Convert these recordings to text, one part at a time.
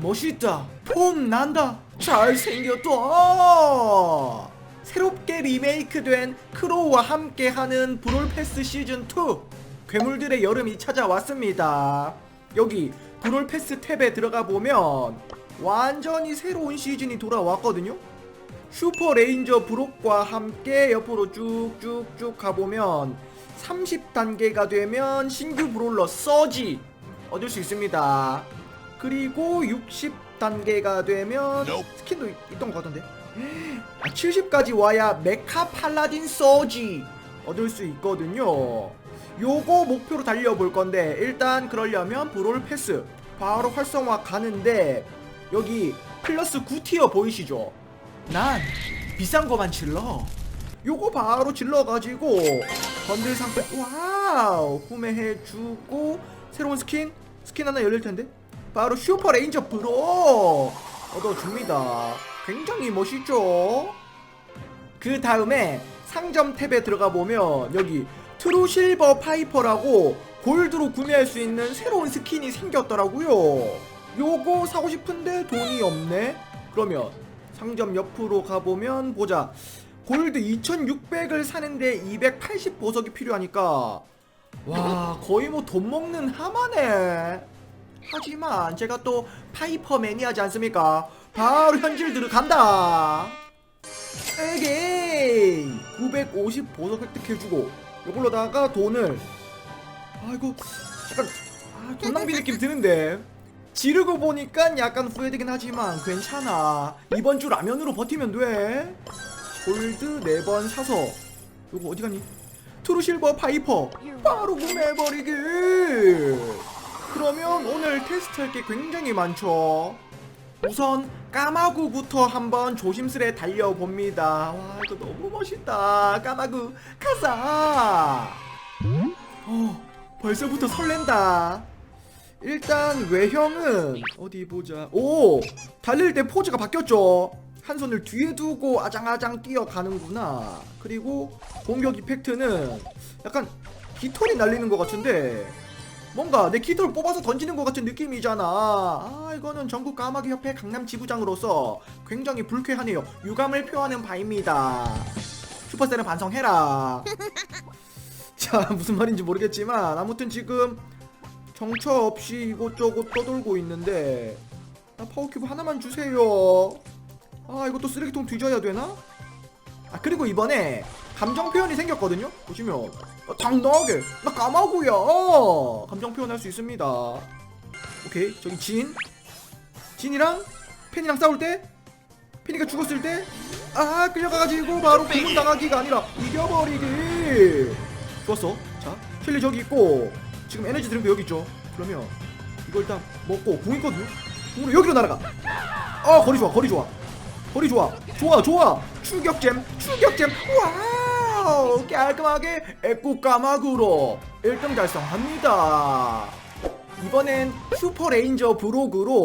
멋있다. 폼 난다. 잘생겼다. 새롭게 리메이크된 크로우와 함께하는 브롤패스 시즌2 괴물들의 여름이 찾아왔습니다. 여기 브롤패스 탭에 들어가 보면 완전히 새로운 시즌이 돌아왔거든요. 슈퍼 레인저 브록과 함께 옆으로 쭉쭉쭉 가보면 30단계가 되면 신규 브롤러 서지 얻을 수 있습니다. 그리고 60단계가 되면 스킨도 있, 있던 것 같던데. 아, 70까지 와야 메카 팔라딘 서지 얻을 수 있거든요. 요거 목표로 달려볼 건데 일단 그러려면 브롤 패스 바로 활성화 가는데 여기 플러스 9티어 보이시죠? 난 비싼 거만 질러. 요거 바로 질러가지고 번들 상품 와우 구매해주고 새로운 스킨 스킨 하나 열릴 텐데 바로 슈퍼 레인저 브로 얻어줍니다. 굉장히 멋있죠? 그 다음에 상점 탭에 들어가 보면 여기 트루 실버 파이퍼라고 골드로 구매할 수 있는 새로운 스킨이 생겼더라고요. 요거 사고 싶은데 돈이 없네. 그러면 상점 옆으로 가보면 보자. 골드 2600을 사는데 280 보석이 필요하니까 와 거의 뭐 돈 먹는 하마네. 하지만 제가 또 파이퍼 매니아지 않습니까? 바로 현질 들어간다. 에게이 950 보석 획득해주고 이걸로다가 돈을 아이고 약간 아, 돈 낭비 느낌 드는데. 지르고 보니까 약간 후회되긴 하지만 괜찮아. 이번 주 라면으로 버티면 돼. 골드 4번 사서. 요거 어디 갔니? 트루실버 파이퍼. 바로 구매해버리기 그러면 오늘 테스트할 게 굉장히 많죠. 우선 까마구부터 한번 조심스레 달려봅니다. 와 이거 너무 멋있다. 까마구 가자! 어 벌써부터 설렌다. 일단 외형은 어디 보자. 오 달릴 때 포즈가 바뀌었죠. 한 손을 뒤에 두고 아장아장 뛰어가는구나. 그리고 공격 이펙트는 약간 깃털이 날리는 것 같은데 뭔가 내 깃털 뽑아서 던지는 것 같은 느낌이잖아. 아 이거는 전국 까마귀 협회 강남 지부장으로서 굉장히 불쾌하네요. 유감을 표하는 바입니다. 슈퍼셀은 반성해라. 자 무슨 말인지 모르겠지만 아무튼 지금 정처 없이 이곳저곳 떠돌고 있는데 나 파워큐브 하나만 주세요. 아 이것도 쓰레기통 뒤져야 되나? 아 그리고 이번에 감정 표현이 생겼거든요? 보시면. 어, 당당하게. 나 까마고야. 어, 감정 표현할 수 있습니다. 오케이. 저기 진. 진이랑 펜이랑 싸울 때 펜이가 죽었을 때 아 끌려가가지고 바로 구분 당하기가 아니라 이겨버리기. 좋았어. 자 셸리 저기 있고 지금 에너지 드링크 여기 있죠? 그러면 이거 일단 먹고 궁 있거든요? 궁으로 여기로 날아가. 어 거리 좋아 거리 좋아. 거리 좋아. 좋아 좋아. 추격잼 추격잼. 와 우 깔끔하게 에꾸 까마구로 1등 달성합니다. 이번엔 슈퍼 레인저 브록으로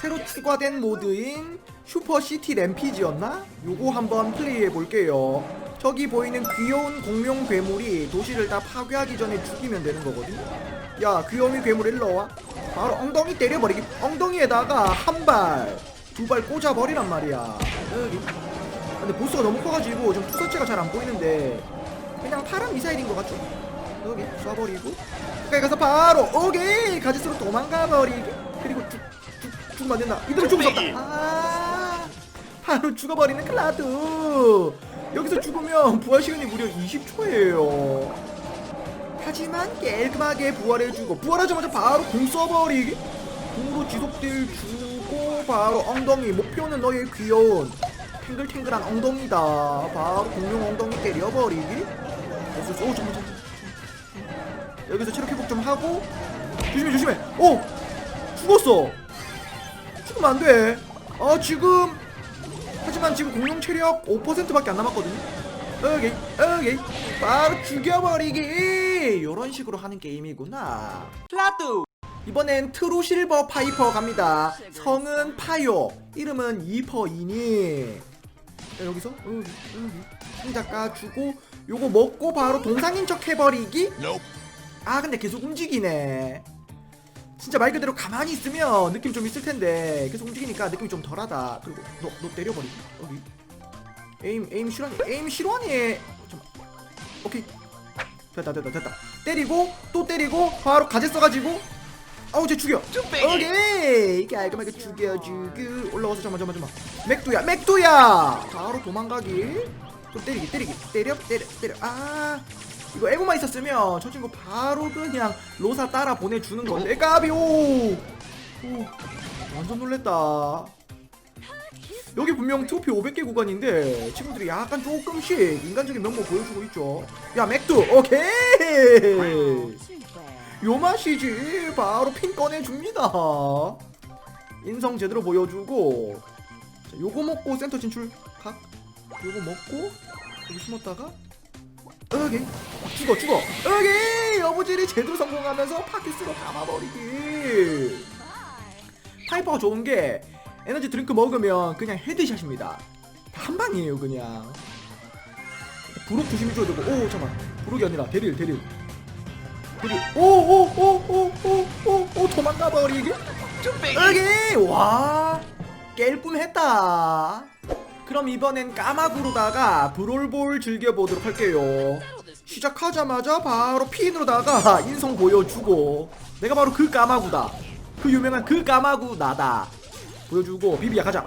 새로 추가된 모드인 슈퍼 시티 램피지였나? 요거 한번 플레이해 볼게요. 저기 보이는 귀여운 공룡 괴물이 도시를 다 파괴하기 전에 죽이면 되는 거거든요 야 귀요미 괴물 일로 와. 바로 엉덩이 때려버리기 엉덩이에다가 한 발 두 발 꽂아버리란 말이야 근데 보스가 너무 커가지고 좀 투사체가 잘 안 보이는데 그냥 파란 미사일인 것 같죠? 여기 쏴버리고. 가까이 가서 바로 오케이! 가지스로 도망가버리기 그리고 안 된다. 이대로 없다. 아 바로 죽어버리는 클라드. 여기서 죽으면 부활 시간이 무려 20초예요. 하지만 깔끔하게 부활해주고 부활하자마자 바로 공 써버리기 공으로 지속딜 주고 바로 엉덩이 목표는 너의 귀여운 탱글탱글한 엉덩이다. 바로 공룡 엉덩이 때려버리기. 됐어 오 잠깐만 잠깐만. 여기서 체력 회복 좀 하고. 조심해 조심해. 오! 죽었어. 죽으면 안돼. 아 지금. 하지만 지금 공룡 체력 5%밖에 안 남았거든요. 오케이 오케이. 바로 죽여버리기. 이런 식으로 하는 게임이구나. 플라뚜. 이번엔 트루 실버 파이퍼 갑니다. 성은 파요 이름은 이퍼이니 자, 여기서 여기 여기 상자 까주고 요거 먹고 바로 동상인 척 해버리기? 아 근데 계속 움직이네. 진짜 말 그대로 가만히 있으면 느낌 좀 있을 텐데 계속 움직이니까 느낌이 좀 덜하다. 그리고 너 너 때려버리기. 여기. 에임 에임 실화니 에임 실화니 잠깐 오케이. 됐다 됐다 됐다. 때리고 또 때리고 바로 가재 써가지고 아우 쟤 죽여. 오케이. 깔끔하게 죽여주고 올라와서 잠만 잠만 잠만. 맥두야 맥두야! 바로 도망가기. 또 때리기 때리기. 때려 때려 때려. 아 이거 에고만 있었으면 저 친구 바로 그냥 로사 따라 보내주는 건데. 까비 오, 오 완전 놀랬다. 여기 분명 투피 500개 구간인데 친구들이 약간 조금씩 인간적인 면모 보여주고 있죠. 야 맥두 오케이 요 맛이지. 바로 핀 꺼내줍니다. 인성 제대로 보여주고. 자, 요거 먹고 센터 진출. 각 요거 먹고 여기 숨었다가. 오케이 죽어 죽어. 오케이 어부질이 제대로 성공하면서 파키스로 감아버리기. 파이퍼가 좋은 게 에너지 드링크 먹으면 그냥 헤드샷입니다. 다한 방이에요 그냥. 부록 조심해줘야 되고. 오 잠깐 부록이 아니라 대릴 대릴 오오오오오오오 도망가 버리기 오케이 와 깰뿐 했다. 그럼 이번엔 까마구로다가 브롤볼 즐겨보도록 할게요. 시작하자마자 바로 핀으로다가 인성 보여주고 내가 바로 그 까마구다. 그 유명한 그 까마구 나다. 보여주고 비비야 가자.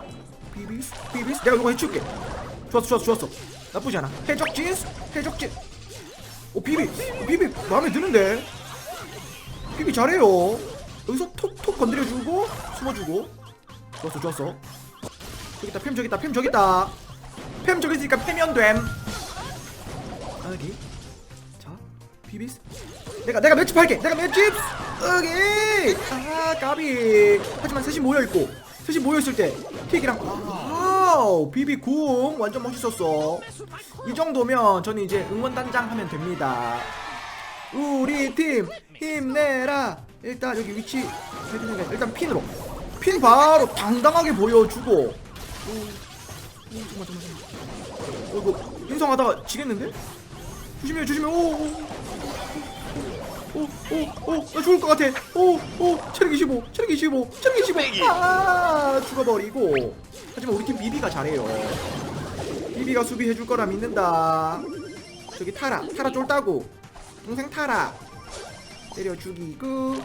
비비스 비비스. 내가 이거 해줄게. 좋았어 좋았어 좋았어. 나쁘지 않아. 해적진 해적진 오 비비 비비 마음에 드는데? 비비 잘해요. 여기서 톡톡 건드려주고 숨어주고. 좋았어 좋았어. 저기 있다 팸 저기 있다 팸 저기 있다. 팸 저기 있으니까 패면 됨. 여기. 자 비비스. 내가 내가 맷집 할게. 내가 맷집. 여기. 아 까비. 하지만 셋이 모여있고. 셋이 모여있을 때 킥이랑 와우 비비 궁 완전 멋있었어. 이 정도면 저는 이제 응원단장 하면 됩니다. 우리 팀 힘내라. 일단 여기 위치 일단 핀으로. 핀 바로 당당하게 보여주고. 오, 오, 잠깐만 잠깐만 잠깐만 어 이거 인성하다가 지겠는데? 조심해 조심해. 오오오오나 죽을 것 같아. 오오. 체력 25 체력 25 체력 25 아 죽어버리고 하지만 우리 팀 비비가 잘해요. 비비가 수비해줄 거라 믿는다. 저기 타라 타라 쫄따구 동생 타라. 때려 죽이고.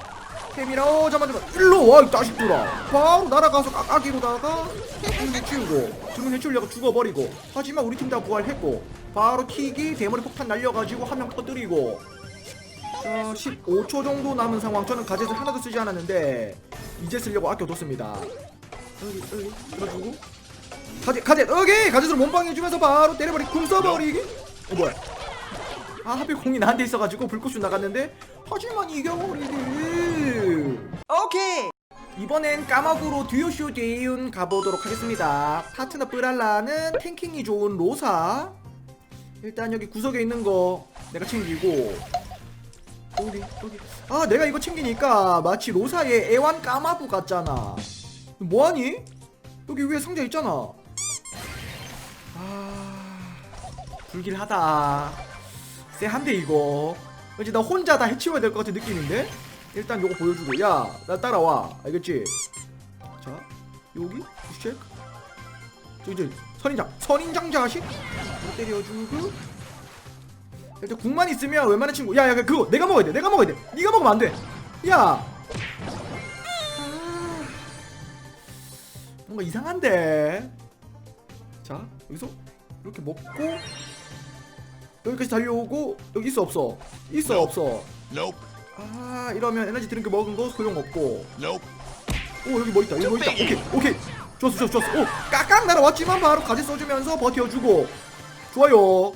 태미라 어 잠깐만 잠깐만 일로 와이 자식들아. 바로 날아가서 까까기로다가. 두명 해치우고. 두명 해치우려고 죽어버리고. 하지만 우리 팀 다 부활했고. 바로 킥이 대머리 폭탄 날려가지고 한 명 터뜨리고. 자 15초 정도 남은 상황. 저는 가젯을 하나도 쓰지 않았는데 이제 쓰려고 아껴뒀습니다 들어주고. 가젯 가젯 여기! 가젯으로 몸빵해주면서 바로 때려버리 궁 써버리기 어 뭐야? 아 하필 공이 나한테 있어가지고 불꽃이 나갔는데 하지만 이겨버리기 오케이! 이번엔 까마구로 듀오쇼 대이운 가보도록 하겠습니다. 파트너 뿌랄라는 탱킹이 좋은 로사. 일단 여기 구석에 있는 거 내가 챙기고. 여기 여기. 아 내가 이거 챙기니까 마치 로사의 애완 까마구 같잖아 뭐하니? 여기 위에 상자 있잖아. 아 불길하다. 쎄한데 이거. 왠지 나 혼자 다 해치워야 될 것 같은 느낌인데? 일단 요거 보여주고. 야 나 따라와. 알겠지? 자 여기? 체크? 저기 저 선인장. 선인장 자식? 때려주고. 일단 국만 있으면 웬만한 친구. 야야 그거 내가 먹어야 돼. 내가 먹어야 돼. 네가 먹으면 안돼야 뭔가 이상한데. 자 여기서 이렇게 먹고 여기까지 달려오고 여기 있어 없어? 있어 없어? Nope. 아 이러면 에너지 드링크 먹은 거 소용없고. Nope. 오 여기 뭐 있다 여기 뭐 있다. 오케이 오케이. 좋았어 좋았어 좋았어. 오 깍깍 날아왔지만 바로 가지 써주면서 버텨주고. 좋아요.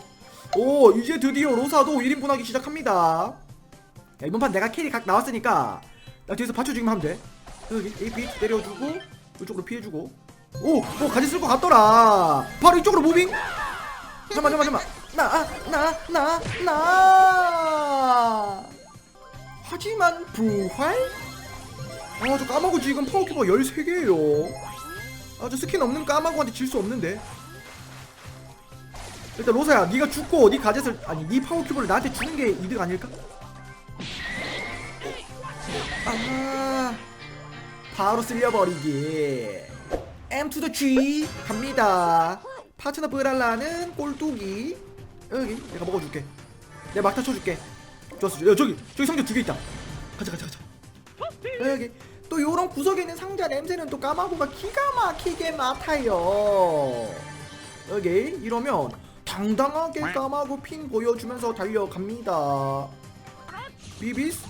오 이제 드디어 로사도 1인분 하기 시작합니다. 야 이번 판 내가 캐리 각 나왔으니까 나 뒤에서 받쳐주기만 하면 돼. 여기 AP 때려주고 이쪽으로 피해주고. 오! 오 가지 쓸것 같더라. 바로 이쪽으로 무빙. 잠깐만 잠깐만 잠깐만. 나 나 나 나. 하지만 부활? 아 저 까마고 지금 파워큐버가 13개예요. 아 저 스킨 없는 까마고한테 질 수 없는데. 일단 로사야 네가 죽고 네 가젯을 아니 네 파워큐버를 나한테 주는 게 이득 아닐까? 아 바로 쓸려버리기. M to the G 갑니다. 파트너 브랄라는 꼴뚜기. 여기 내가 먹어줄게. 내가 막타 쳐줄게. 좋았어. 야 저기 저기 상자 두 개 있다. 가자 가자 가자. 여기. 또 요런 구석에 있는 상자 냄새는 또 까마고가 기가 막히게 맡아요. 여기 이러면 당당하게 까마고 핀 보여주면서 달려갑니다. 비비스?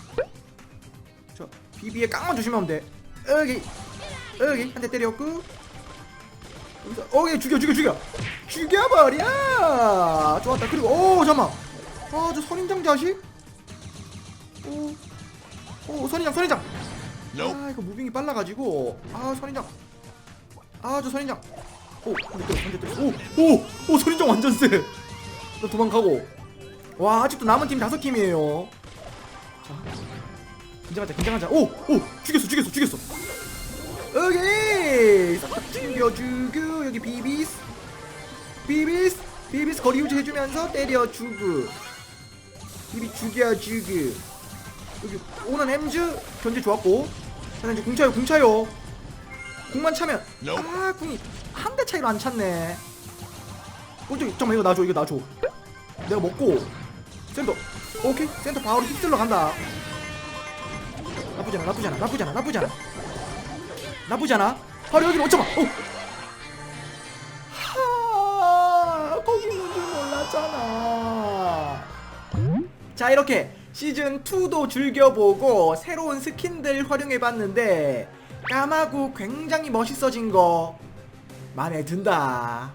자 비비에 깡만 조심하면 돼 여기 여기 한 대 때렸고. 여기서 어기 죽여 죽여 죽여. 죽여버려! 좋았다. 그리고 오 잠만. 아저 선인장 자식? 오오 선인장 선인장. 아 이거 무빙이 빨라가지고. 아 선인장. 아 저 선인장. 오 한대 때려 한대 때려 오오오 선인장 완전 세나 도망가고. 와 아직도 남은 팀 다섯 팀이에요. 자 긴장하자 긴장하자. 오오 죽였어 죽였어 죽였어 여기 싹 죽여 죽여 여기 비비스. 비비스 비비스 거리 유지 해주면서 때려 죽여 비비 죽여 죽여 여기 오는 엠즈 견제 좋았고. 자 이제 궁 차요 궁 차요. 궁만 차면 아 궁이 한 대 차이로 안 찼네. 꼴뚜기 잠깐만 이거 놔줘 이거 놔줘. 내가 먹고. 센터. 오케이. 센터 바로 휩쓸러 간다. 나쁘지 않아 나쁘지 않아 나쁘지 않아. 바로 여기로 어쩌마 오 하, 거기 있는 줄 몰랐잖아. 자 이렇게 시즌 2도 즐겨보고 새로운 스킨들 활용해봤는데 까마구 굉장히 멋있어진 거 마음에 든다